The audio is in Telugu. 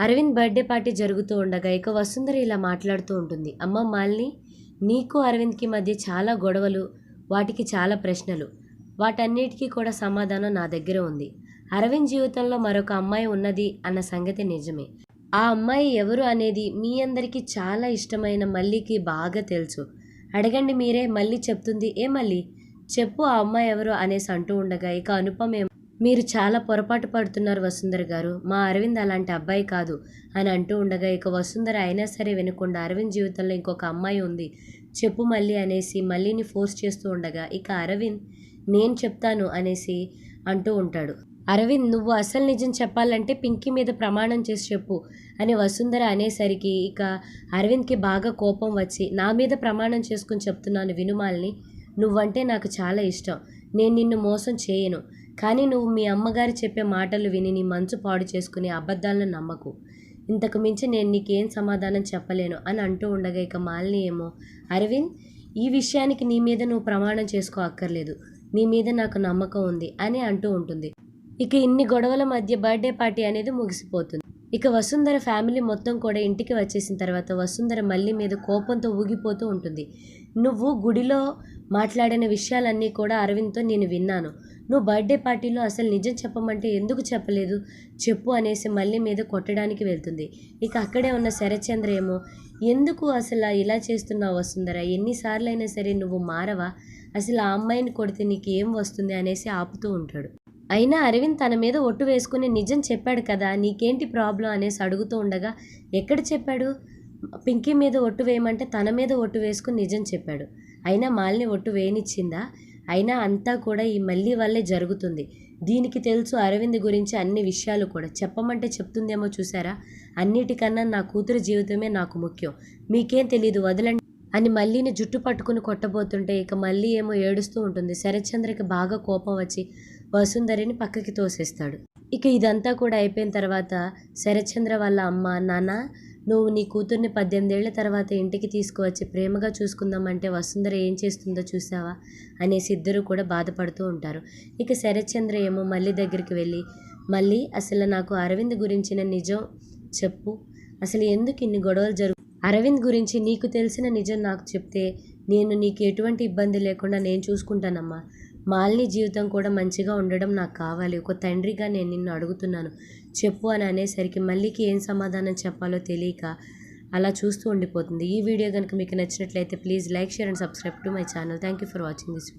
అరవింద్ బర్త్డే పార్టీ జరుగుతూ ఉండగా ఇక వసుంధర ఇలా మాట్లాడుతూ ఉంటుంది. అమ్మ మాలిని నీకు అరవింద్కి మధ్య చాలా గొడవలు వాటికి చాలా ప్రశ్నలు. వాటన్నిటికీ కూడా సమాధానం నా దగ్గర ఉంది. అరవింద్ జీవితంలో మరొక అమ్మాయి ఉన్నది అన్న సంగతి నిజమే. ఆ అమ్మాయి ఎవరు అనేది మీ అందరికీ చాలా ఇష్టమైన మల్లికి బాగా తెలుసు. అడగండి మీరే మళ్ళీ చెప్తుంది. ఏ మళ్ళీ? చెప్పు ఆ అమ్మాయి ఎవరు? అనేసి అంటూ ఉండగా ఇక అనుపమ ఏం- మీరు చాలా పొరపాటు పడుతున్నారు వసుంధర గారు. మా అరవింద్ అలాంటి అబ్బాయి కాదు అని అంటూ ఉండగా ఇక వసుంధర అయినా సరే వినకుండా అరవింద్ జీవితంలో ఇంకొక అమ్మాయి ఉంది. చెప్పు మళ్ళీ అనేసి మళ్ళీని ఫోర్స్ చేస్తూ ఉండగా ఇక అరవింద్ నేను చెప్తాను అనేసి అంటూ ఉంటాడు. అరవింద్ నువ్వు అసలు నిజం చెప్పాలంటే పింకీ మీద ప్రమాణం చేసి చెప్పు అని వసుంధర అనేసరికి ఇక అరవింద్కి బాగా కోపం వచ్చి నా మీద ప్రమాణం చేసుకుని చెప్తున్నాను వినుమాల్ని నువ్వంటే నాకు చాలా ఇష్టం. నేను నిన్ను మోసం చేయను. కానీ నువ్వు మీ అమ్మగారు చెప్పే మాటలు విని నీ మంచు పాడు చేసుకుని అబద్ధాలను నమ్మకు. ఇంతకు మించి నేను నీకేం సమాధానం చెప్పలేను అని అంటూ ఉండగా ఇక మాలిని ఏమో అరవింద్ ఈ విషయానికి నీ మీద నువ్వు ప్రమాణం చేసుకో అక్కర్లేదు. నీ మీద నాకు నమ్మకం ఉంది అని అంటూ ఉంటుంది. ఇక ఇన్ని గొడవల మధ్య బర్త్డే పార్టీ అనేది ముగిసిపోతుంది. ఇక వసుంధర ఫ్యామిలీ మొత్తం కూడా ఇంటికి వచ్చేసిన తర్వాత వసుంధర మళ్ళీ మీద కోపంతో ఊగిపోతూ ఉంటుంది. నువ్వు గుడిలో మాట్లాడిన విషయాలన్నీ కూడా అరవింద్తో నేను విన్నాను. నువ్వు బర్త్డే పార్టీలో అసలు నిజం చెప్పమంటే ఎందుకు చెప్పలేదు? చెప్పు అనేసి మళ్ళీ మీద కొట్టడానికి వెళ్తుంది. ఇక అక్కడే ఉన్న శరచంద్ర ఏమో ఎందుకు అసలు ఇలా చేస్తున్నావు వస్తుందరా ఎన్నిసార్లు అయినా సరే నువ్వు మారవా? అసలు ఆ అమ్మాయిని కొడితే నీకు ఏం వస్తుంది? అనేసి ఆపుతూ ఉంటాడు. అయినా అరవింద్ తన మీద ఒట్టు వేసుకుని నిజం చెప్పాడు కదా నీకేంటి ప్రాబ్లం? అనేసి అడుగుతూ ఉండగా ఎక్కడ చెప్పాడు? పింకీ మీద ఒట్టు వేయమంటే తన మీద ఒట్టు వేసుకుని నిజం చెప్పాడు. అయినా మాలిని ఒట్టు వేయనిచ్చిందా? అయినా అంతా కూడా ఈ మళ్ళీ వల్లే జరుగుతుంది. దీనికి తెలుసు అరవింద్ గురించి అన్ని విషయాలు కూడా. చెప్పమంటే చెప్తుందేమో చూసారా? అన్నిటికన్నా నా కూతురు జీవితమే నాకు ముఖ్యం. మీకేం తెలియదు వదలండి. అని మళ్ళీని జుట్టు పట్టుకుని కొట్టబోతుంటే ఇక మళ్ళీ ఏమో ఏడుస్తూ ఉంటుంది. శరత్చంద్రకి బాగా కోపం వచ్చి వసుంధరిని పక్కకి తోసేస్తాడు. ఇక ఇదంతా కూడా అయిపోయిన తర్వాత శరత్చంద్ర వాళ్ళ అమ్మ నాన్న నువ్వు నీ కూతుర్ని పద్దెనిమిదేళ్ళ తర్వాత ఇంటికి తీసుకువచ్చి ప్రేమగా చూసుకుందామంటే వసుంధర ఏం చేస్తుందో చూసావా అనేసి ఇద్దరు కూడా బాధపడుతూ ఉంటారు. ఇక శరత్చంద్ర ఏమో మళ్ళీ దగ్గరికి వెళ్ళి మళ్ళీ అసలు నాకు అరవింద్ గురించిన నిజం చెప్పు. అసలు ఎందుకు ఇన్ని గొడవలు జరుగు? అరవింద్ గురించి నీకు తెలిసిన నిజం నాకు చెప్తే నేను నీకు ఎటువంటి ఇబ్బంది లేకుండా నేను చూసుకుంటానమ్మా. మాలిని జీవితం కూడా మంచిగా ఉండడం నాకు కావాలి. ఒక తండ్రిగా నేను నిన్ను అడుగుతున్నాను. చెప్పు అని అనేసరికి మళ్ళీకి ఏం సమాధానం చెప్పాలో తెలియక అలా చూస్తూ ఉండిపోతుంది. ఈ వీడియో కనుక మీకు నచ్చినట్లయితే please like share and subscribe to my channel. Thank you for watching this video.